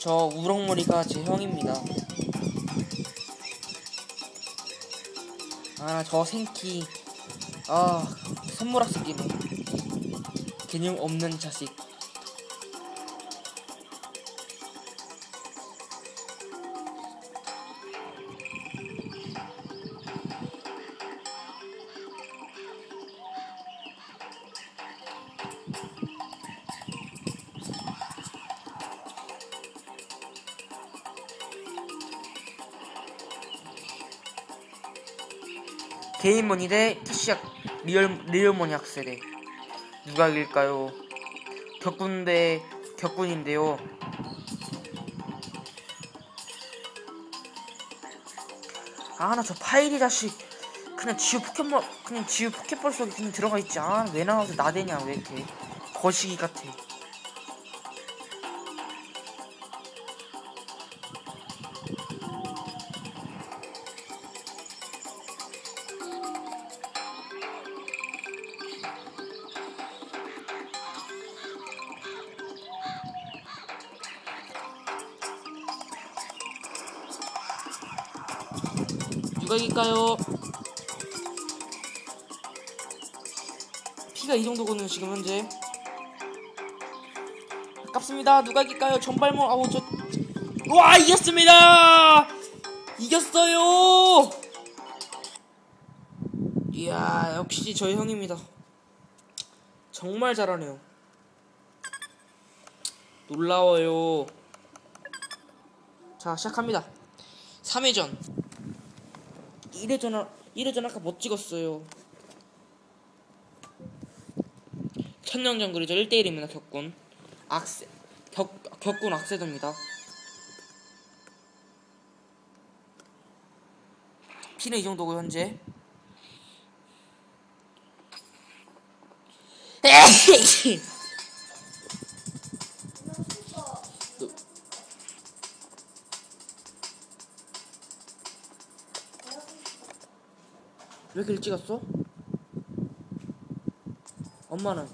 저 우렁머리가 제 형입니다. 아, 저 생키. 아, 선물학습기네. 개념 없는 자식. 개인머니 대 캐시학 리얼 리얼머니 학세대 누가 이길까요? 격군 대 격군인데요. 아 나 저 파일이 자식 그냥 지우 포켓몬 그냥 지우 포켓볼 속에 그냥 들어가 있지 아왜 나와서 나대냐 왜 이렇게 거시기 같아. 누가 이길까요? 피가 이 정도거든요 지금 현재. 아깝습니다. 누가 이길까요? 전발몬 아우 저 와 이겼습니다! 이겼어요! 이야 역시 저희 형입니다. 정말 잘하네요. 놀라워요. 자 시작합니다. 3회전 1회전, 1회전 아까 못 찍었어요. 천년 정글이죠. 1대1입니다, 격군. 악세, 격, 격군 악세도입니다. 피는 이 정도고, 현재. 왜 이렇게 일찍 왔어? 엄마는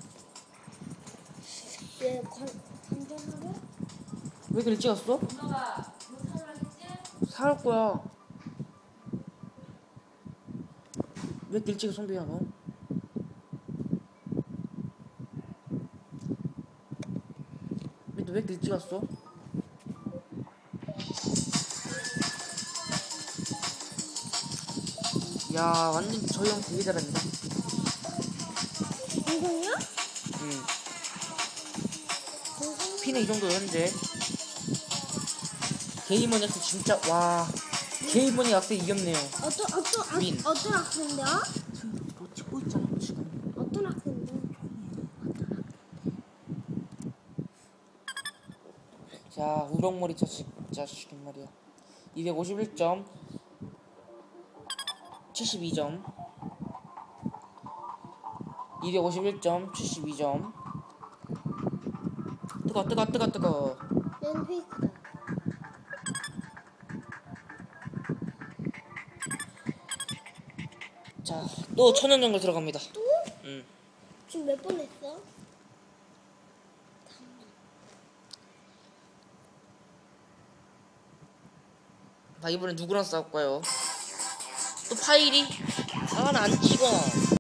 얘 관, 관전하러? 왜 이렇게 일찍 왔어? 사올 거야. 왜 이렇게 일찍 성비야 너? 왜너왜 이렇게 일찍 왔어? 야 완전 저희 형 되게 잘한다. 공공이야? 응. 피는 이 정도 현재. 게이머니 학생 진짜 와. 게이머니 학생 이겼네요. 어떤 어떤 학, 민. 어떤 학생인데요? 지금 너 찍고 있잖아 지금. 어떤 학생인데? 자 우렁머리 자식 자식인 말이야. 251점. 72점. 251점, 72점. 뜨거, 뜨거, 뜨거, 뜨거. 얘는 페이크다. 자, 또 천연 정글 들어갑니다. 또? 응. 지금 몇 번 했어? 나 이번에 누구랑 싸울 거예요? 또 파일이? 아, 나안 찍어.